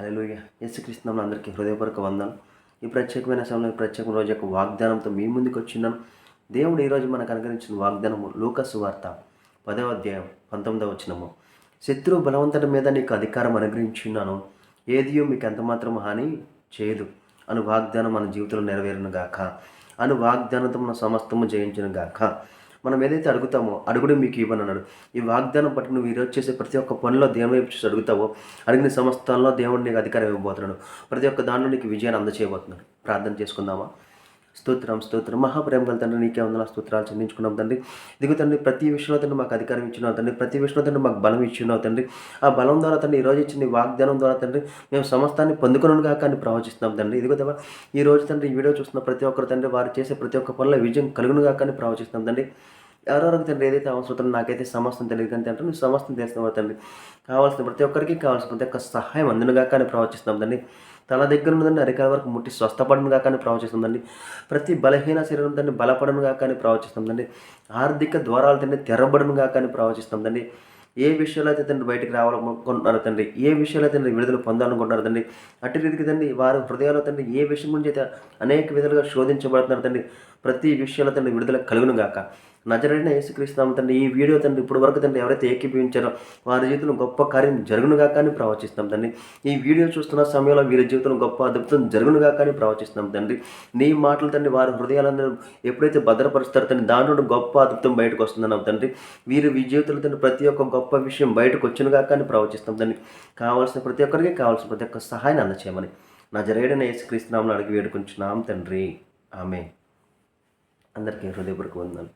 హలోయ యేసుక్రీస్తునామం అందరికీ హృదయపూర్వక వందనం. ఈ ప్రత్యేకమైన సమయంలో ఈ ప్రత్యేకమైన రోజు యొక్క వాగ్దానంతో మీ ముందుకు వచ్చినాను దేవుడు ఈరోజు మనకు అనుగ్రహించిన వాగ్దానము లూకసు వార్త పదవ అధ్యాయం పంతొమ్మిదవ వచ్చినము శత్రువు బలవంతుడి మీద నీకు అధికారం అనుగ్రహించున్నాను. ఏదియో మీకు ఎంతమాత్రం హాని చేయదు. అను వాగ్దానం మన జీవితంలో నెరవేరును గాక అను వాగ్దానంతో మన సమస్తము జయించును గాక మనం ఏదైతే అడుగుతామో అడుగుడు మీకు ఇవ్వను అన్నాడు. ఈ వాగ్దానం బట్టి నువ్వు ఈరోజు చేసే ప్రతి ఒక్క పనిలో దేవుని వైపు చూసి అడుగుతావో అడిగిన సంస్థల్లో దేవుడు నీకు అధికారం ఇవ్వబోతున్నాడు. ప్రతి ఒక్క దానిలో నీకు విజయాన్ని అందచేయబోతున్నాడు. ప్రార్థన చేసుకుందామా? స్తోత్రం స్తోత్రం. మహాప్రేమ గల తండ్రి నీకే వందల స్తోత్రాలు చెందించుకున్నాం తండ్రి. ఇదిగో తండ్రి ప్రతి విషయంలో తండ్రి మాకు అధికారం ఇచ్చినావు తండ్రి. ప్రతి విషయంలో తండ్రి మాకు బలం ఇచ్చినావు తండ్రి. ఆ బలం ద్వారా తండ్రి ఈ రోజు ఇచ్చిన వాగ్దానం ద్వారా తండ్రి మేము సమస్తాన్ని పొందుకున్నాను కాక అని ప్రవచిస్తున్నాం తండ్రి. ఇదిగో దేవా ఈ రోజు తండ్రి ఈ వీడియో చూస్తున్న ప్రతి ఒక్కరు తండ్రి వారు చేసే ప్రతి ఒక్క పనిలో విజయం కలుగును కాక అని ప్రవచిస్తున్నాం తండ్రి. ఎవరెవరికి తండ్రి ఏదైతే అవసరం నాకైతే సమస్తం తెలియదు కానీ అంటే నువ్వు సమస్తం చేస్తున్నావు తండ్రి. కావాల్సిన ప్రతి ఒక్కరికి కావాల్సిన ప్రతి ఒక్క సహాయం అందునుగా కానీ ప్రవచిస్తున్నాం తండ్రి. తన దగ్గర ఉన్నదండి అరికాల వరకు ముట్టి స్వస్థపడను కానీ ప్రవచిస్తుందండి ప్రతి బలహీన శరీరం తండ్రి బలపడను కానీ ప్రవచిస్తుందండి ఆర్థిక ద్వారాలు తండ్రి తెరబడను కానీ ప్రవచిస్తుందండి ఏ విషయాలు అయితే తండ్రి బయటకు రావాలనుకుంటున్నారు తండ్రి ఏ విషయాలు అయితే విడుదల పొందాలనుకుంటున్నారు తండ్రి అటు రీతికి తండ్రి వారి హృదయాల్లో తండ్రి ఏ విషయం గురించి అయితే అనేక విధాలుగా శోధించబడుతున్నారు తండ్రి ప్రతి విషయాల్లో తండ్రి విడుదల కలుగును గాక నజరైన యేసుక్రీస్తున్నాము తండ్రి ఈ వీడియో తండ్రి ఇప్పుడు వరకు తండ్రి ఎవరైతే ఏకీభవించారో వారి జీవితంలో గొప్ప కార్యం జరుగునుగా కానీ ప్రవచిస్తాం తండ్రి. ఈ వీడియో చూస్తున్న సమయంలో వీరి జీవితంలో గొప్ప అద్భుతం జరుగునుగా కానీ ప్రవచిస్తాం తండ్రి. నీ మాటలు తండ్రి వారి హృదయాలను ఎప్పుడైతే భద్రపరుస్తారో తండ్రి నుండి గొప్ప అద్భుతం బయటకు వస్తుందన్నాం తండ్రి. వీరి ఈ జీవితంలో తండ్రి ప్రతి ఒక్క గొప్ప విషయం బయటకు వచ్చినగా కానీ ప్రవచిస్తాం తండ్రి. కావాల్సిన ప్రతి ఒక్కరికి కావాల్సిన ప్రతి ఒక్క సహాయాన్ని అందచేయమని నా జరేడన యేసుక్రీస్తున్నామని అడిగి వేడుకుంటున్నాం తండ్రి. ఆమె అందరికీ హృదయపూర్వక వందనాలు.